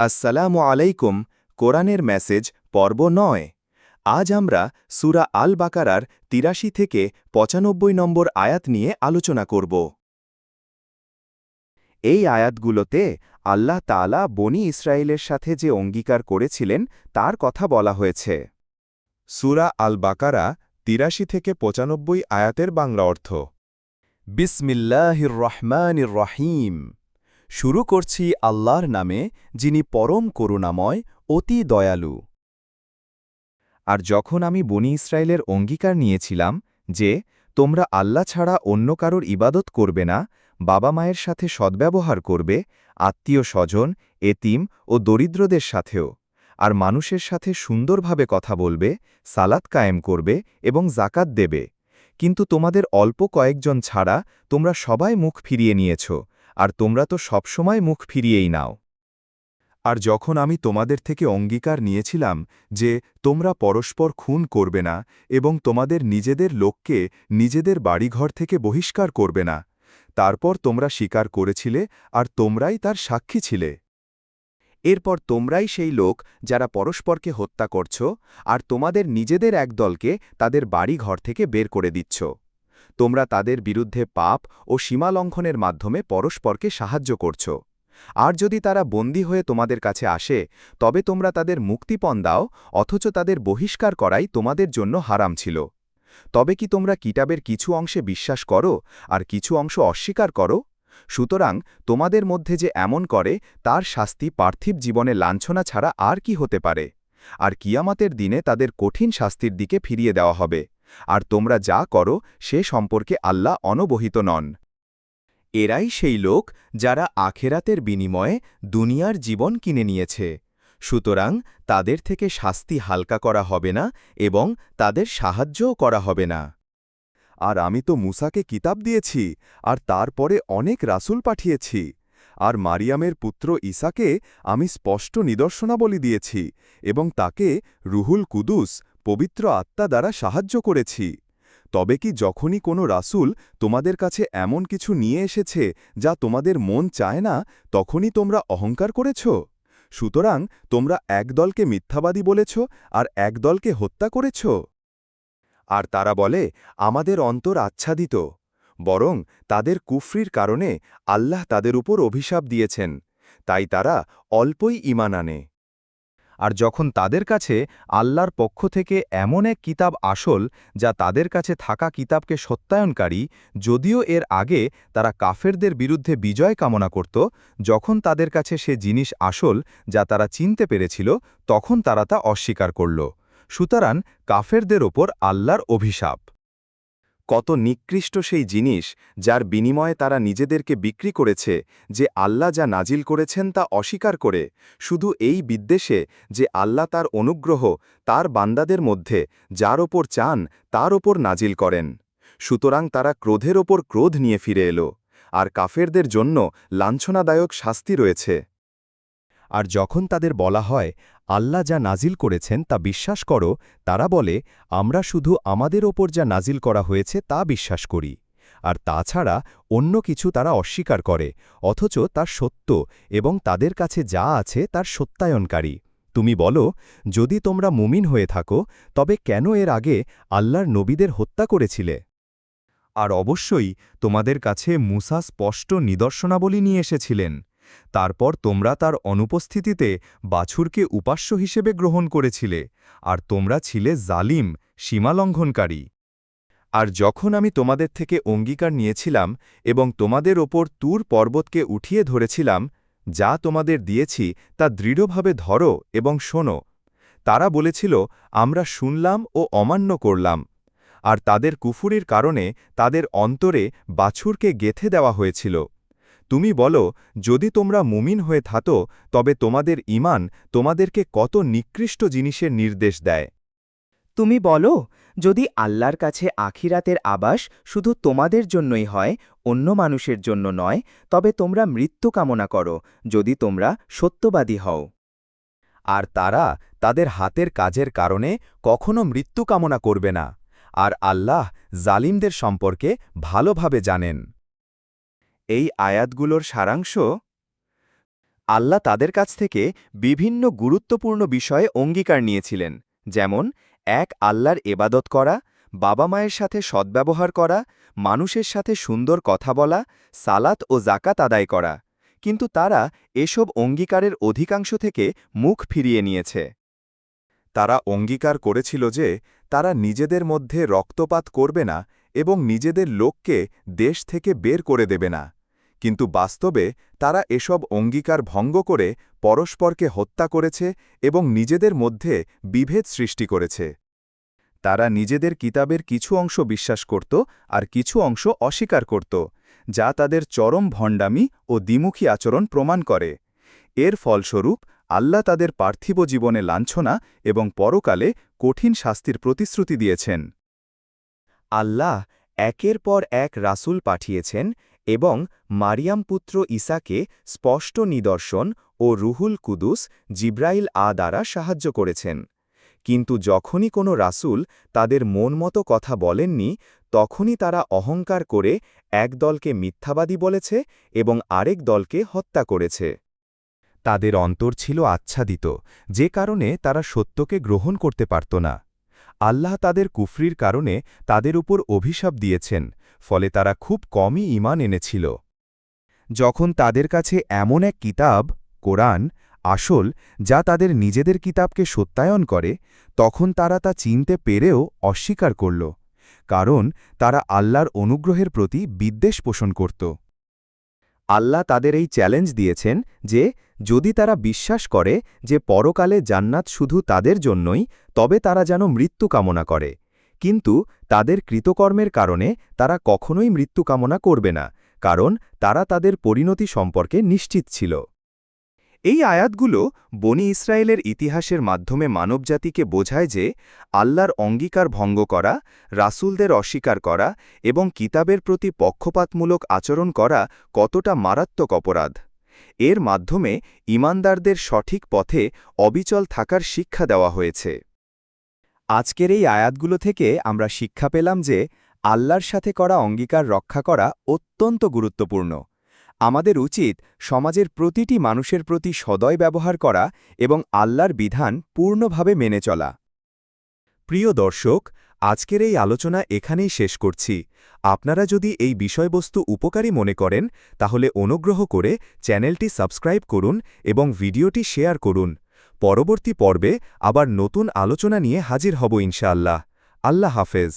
আসসালামু আলাইকুম, কোরআনের মেসেজ, পর্ব নয়। আজ আমরা সুরা আল বাকারার তিরাশি থেকে পঁচানব্বই নম্বর আয়াত নিয়ে আলোচনা করব। এই আয়াতগুলোতে আল্লাহ তাআলা বনি ইসরায়েলের সাথে যে অঙ্গীকার করেছিলেন, তার কথা বলা হয়েছে। সুরা আল বাকারা তিরাশি থেকে পঁচানব্বই আয়াতের বাংলা অর্থ, বিসমিল্লাহির রহমানির রহিম। শুরু করছি আল্লাহর নামে, যিনি পরম করুণাময়, অতি দয়ালু। আর যখন আমি বনি ইসরায়েলের অঙ্গীকার নিয়েছিলাম, যে, তোমরা আল্লাহ ছাড়া অন্য কারোর ইবাদত করবে না, বাবা মায়ের সাথে সদ্ব্যবহার করবে, আত্মীয় স্বজন, এতিম ও দরিদ্রদের সাথেও। আর মানুষের সাথে সুন্দরভাবে কথা বলবে, সালাত কায়েম করবে এবং জাকাত দেবে। কিন্তু তোমাদের অল্প কয়েকজন ছাড়া তোমরা সবাই মুখ ফিরিয়ে নিয়েছ আর তোমরা তো সবসময় মুখ ফিরিয়েই নাও। আর যখন আমি তোমাদের থেকে অঙ্গীকার নিয়েছিলাম যে, তোমরা পরস্পর খুন করবে না এবং তোমাদের নিজেদের লোককে নিজেদের বাড়িঘর থেকে বহিষ্কার করবে না, তারপর তোমরা স্বীকার করেছিলে আর তোমরাই তার সাক্ষী ছিলে। এরপর তোমরাই সেই লোক যারা পরস্পরকে হত্যা করছ আর তোমাদের নিজেদের একদলকে তাদের বাড়িঘর থেকে বের করে দিচ্ছ। তোমরা তাদের বিরুদ্ধে পাপ ও সীমালঙ্ঘনের মাধ্যমে পরস্পরকে সাহায্য করছ। আর যদি তারা বন্দী হয়ে তোমাদের কাছে আসে, তবে তোমরা তাদের মুক্তিপণ দাও, অথচ তাদের বহিষ্কার করাই তোমাদের জন্য হারাম ছিল। তবে কি তোমরা কিতাবের কিছু অংশে বিশ্বাস করো, আর কিছু অংশ অস্বীকার করো? সুতরাং তোমাদের মধ্যে যে এমন করে, তার শাস্তি পার্থিব জীবনে লাঞ্ছনা ছাড়া আর কি হতে পারে? আর কিয়ামাতের দিনে তাদের কঠিন শাস্তির দিকে ফিরিয়ে দেওয়া হবে। আর তোমরা যা করো, সে সম্পর্কে আল্লাহ অনবহিত নন। এরাই সেই লোক যারা আখেরাতের বিনিময়ে দুনিয়ার জীবন কিনে নিয়েছে। সুতরাং তাদের থেকে শাস্তি হালকা করা হবে না এবং তাদের সাহায্যও করা হবে না। আর আমি তো মুসাকে কিতাব দিয়েছি, আর তারপরে অনেক রাসুল পাঠিয়েছি। আর মারিয়ামের পুত্র ইসাকে আমি স্পষ্ট নিদর্শনাবলী দিয়েছি এবং তাকে রুহুল কুদুস পবিত্র আত্মা দ্বারা সাহায্য করেছি। তবে কি যখনই কোনো রাসুল তোমাদের কাছে এমন কিছু নিয়ে এসেছে যা তোমাদের মন চায় না, তখনই তোমরা অহংকার করেছ? সুতরাং তোমরা একদলকে মিথ্যাবাদী বলেছ আর একদলকে হত্যা করেছ। আর তারা বলে, আমাদের অন্তর আচ্ছাদিত। বরং তাদের কুফরির কারণে আল্লাহ তাদের উপর অভিশাপ দিয়েছেন। তাই তারা অল্পই ইমান আনে। আর যখন তাদের কাছে আল্লাহর পক্ষ থেকে এমন এক কিতাব আসল যা তাদের কাছে থাকা কিতাবকে সত্যায়নকারী, যদিও এর আগে তারা কাফেরদের বিরুদ্ধে বিজয় কামনা করত, যখন তাদের কাছে সে জিনিস আসল যা তারা চিনতে পেরেছিল, তখন তারা তা অস্বীকার করল। সুতরাং কাফেরদের ওপর আল্লাহর অভিশাপ। কত নিকৃষ্ট সেই জিনিস যার বিনিময়ে তারা নিজেদেরকে বিক্রি করেছে, যে আল্লাহ যা নাজিল করেছেন তা অস্বীকার করে। শুধু এই বিদ্বেষে যে আল্লাহ তার অনুগ্রহ তার বান্দাদের মধ্যে, যার ওপর চান, তার ওপর নাজিল করেন। সুতরাং তারা ক্রোধের ওপর ক্রোধ নিয়ে ফিরে এলো। আর কাফেরদের জন্য লাঞ্ছনাদায়ক শাস্তি রয়েছে। আর যখন তাদের বলা হয়, আল্লাহ যা নাজিল করেছেন তা বিশ্বাস করো, তারা বলে, আমরা শুধু আমাদের ওপর যা নাজিল করা হয়েছে তা বিশ্বাস করি। আর তাছাড়া অন্য কিছু তারা অস্বীকার করে, অথচ তার সত্য এবং তাদের কাছে যা আছে তার সত্যায়নকারী। তুমি বলো, যদি তোমরা মুমিন হয়ে থাকো, তবে কেন এর আগে আল্লাহর নবীদের হত্যা করেছিলে? আর অবশ্যই তোমাদের কাছে মুসা স্পষ্ট নিদর্শনাবলী নিয়ে এসেছিলেন। তারপর তোমরা তার অনুপস্থিতিতে বাছুরকে উপাস্য হিসেবে গ্রহণ করেছিলে, আর তোমরা ছিলে জালিম, সীমালঙ্ঘনকারী। আর যখন আমি তোমাদের থেকে অঙ্গীকার নিয়েছিলাম এবং তোমাদের ওপর তুর পর্বতকে উঠিয়ে ধরেছিলাম, যা তোমাদের দিয়েছি তা দৃঢ়ভাবে ধরো এবং শোনো। তারা বলেছিল, আমরা শুনলাম ও অমান্য করলাম। আর তাদের কুফুরির কারণে তাদের অন্তরে বাছুরকে গেথে দেওয়া হয়েছিল। তুমি বলো যদি তোমরা মুমিন হয়ে থাতো তবে তোমাদের ইমান তোমাদেরকে কত নিকৃষ্ট জিনিসের নির্দেশ দেয়। তুমি বলো যদি আল্লাহর কাছে আখিরাতের আবাস শুধু তোমাদের জন্যই হয় অন্য মানুষের জন্য নয় তবে তোমরা মৃত্যু কামনা করো যদি তোমরা সত্যবাদী হও। আর তারা তাদের হাতের কাজের কারণে কখনো মৃত্যু কামনা করবে না আর আল্লাহ জালিমদের সম্পর্কে ভালোভাবে জানেন। এই আয়াতগুলোর সারাংশ? আল্লাহ তাদের কাছ থেকে বিভিন্ন গুরুত্বপূর্ণ বিষয়ে অঙ্গীকার নিয়েছিলেন, যেমন এক, আল্লাহর এবাদত করা, বাবা মায়ের সাথে সদ্ব্যবহার করা, মানুষের সাথে সুন্দর কথা বলা, সালাত ও জাকাত আদায় করা। কিন্তু তারা এসব অঙ্গীকারের অধিকাংশ থেকে মুখ ফিরিয়ে নিয়েছে। তারা অঙ্গীকার করেছিল যে তারা নিজেদের মধ্যে রক্তপাত করবে না এবং নিজেদের লোককে দেশ থেকে বের করে দেবে না। কিন্তু বাস্তবে তারা এসব অঙ্গীকার ভঙ্গ করে পরস্পরকে হত্যা করেছে এবং নিজেদের মধ্যে বিভেদ সৃষ্টি করেছে। তারা নিজেদের কিতাবের কিছু অংশ বিশ্বাস করত আর কিছু অংশ অস্বীকার করত, যা তাদের চরম ভণ্ডামি ও দ্বিমুখী আচরণ প্রমাণ করে। এর ফলস্বরূপ, আল্লাহ তাদের পার্থিব জীবনে লাঞ্ছনা এবং পরকালে কঠিন শাস্তির প্রতিশ্রুতি দিয়েছেন। আল্লাহ একের পর এক রাসূল পাঠিয়েছেন এবং মারিয়াম পুত্র ঈসাকে স্পষ্ট নিদর্শন ও রুহুল কুদুস জিব্রাইল আ দ্বারা সাহায্য করেছেন। কিন্তু যখনই কোনো রাসূল তাদের মন মতো কথা বলেননি, তখনই তারা অহংকার করে এক দলকে মিথ্যাবাদী বলেছে এবং আরেক দলকে হত্যা করেছে। তাদের অন্তর ছিল আচ্ছাদিত, যে কারণে তারা সত্যকে গ্রহণ করতে পারত না। আল্লাহ তাদের কুফরির কারণে তাদের উপর অভিশাপ দিয়েছেন, ফলে তারা খুব কমই ঈমান এনেছিল। যখন তাদের কাছে এমন এক কিতাব, কোরআন, আসল, যা তাদের নিজেদের কিতাবকে সত্যায়ন করে, তখন তারা তা চিনতে পেরেও অস্বীকার করল, কারণ তারা আল্লাহর অনুগ্রহের প্রতি বিদ্বেষ পোষণ করত। আল্লাহ তাদের এই চ্যালেঞ্জ দিয়েছেন যে, যদি তারা বিশ্বাস করে যে পরকালে জান্নাত শুধু তাদের জন্যই তবে তারা যেন মৃত্যু কামনা করে। কিন্তু তাদের কৃতকর্মের কারণে তারা কখনোই মৃত্যু কামনা করবে না, কারণ তারা তাদের পরিণতি সম্পর্কে নিশ্চিত ছিল। এই আয়াতগুলো বনি ইসরায়েলের ইতিহাসের মাধ্যমে মানবজাতিকে বোঝায় যে আল্লাহর অঙ্গীকার ভঙ্গ করা, রাসূলদের অস্বীকার করা এবং কিতাবের প্রতি পক্ষপাতমূলক আচরণ করা কতটা মারাত্মক অপরাধ। এর মাধ্যমে ইমানদারদের সঠিক পথে অবিচল থাকার শিক্ষা দেওয়া হয়েছে। আজকের এই আয়াতগুলো থেকে আমরা শিক্ষা পেলাম যে আল্লাহর সাথে করা অঙ্গীকার রক্ষা করা অত্যন্ত গুরুত্বপূর্ণ। আমাদের উচিত সমাজের প্রতিটি মানুষের প্রতি সদয় ব্যবহার করা এবং আল্লাহর বিধান পূর্ণভাবে মেনে চলা। প্রিয় দর্শক, আজকের এই আলোচনা এখানেই শেষ করছি। আপনারা যদি এই বিষয়বস্তু উপকারী মনে করেন, তাহলে অনুগ্রহ করে চ্যানেলটি সাবস্ক্রাইব করুন এবং ভিডিওটি শেয়ার করুন। পরবর্তী পর্বে আবার নতুন আলোচনা নিয়ে হাজির হব ইনশাআল্লাহ। আল্লাহ হাফেজ।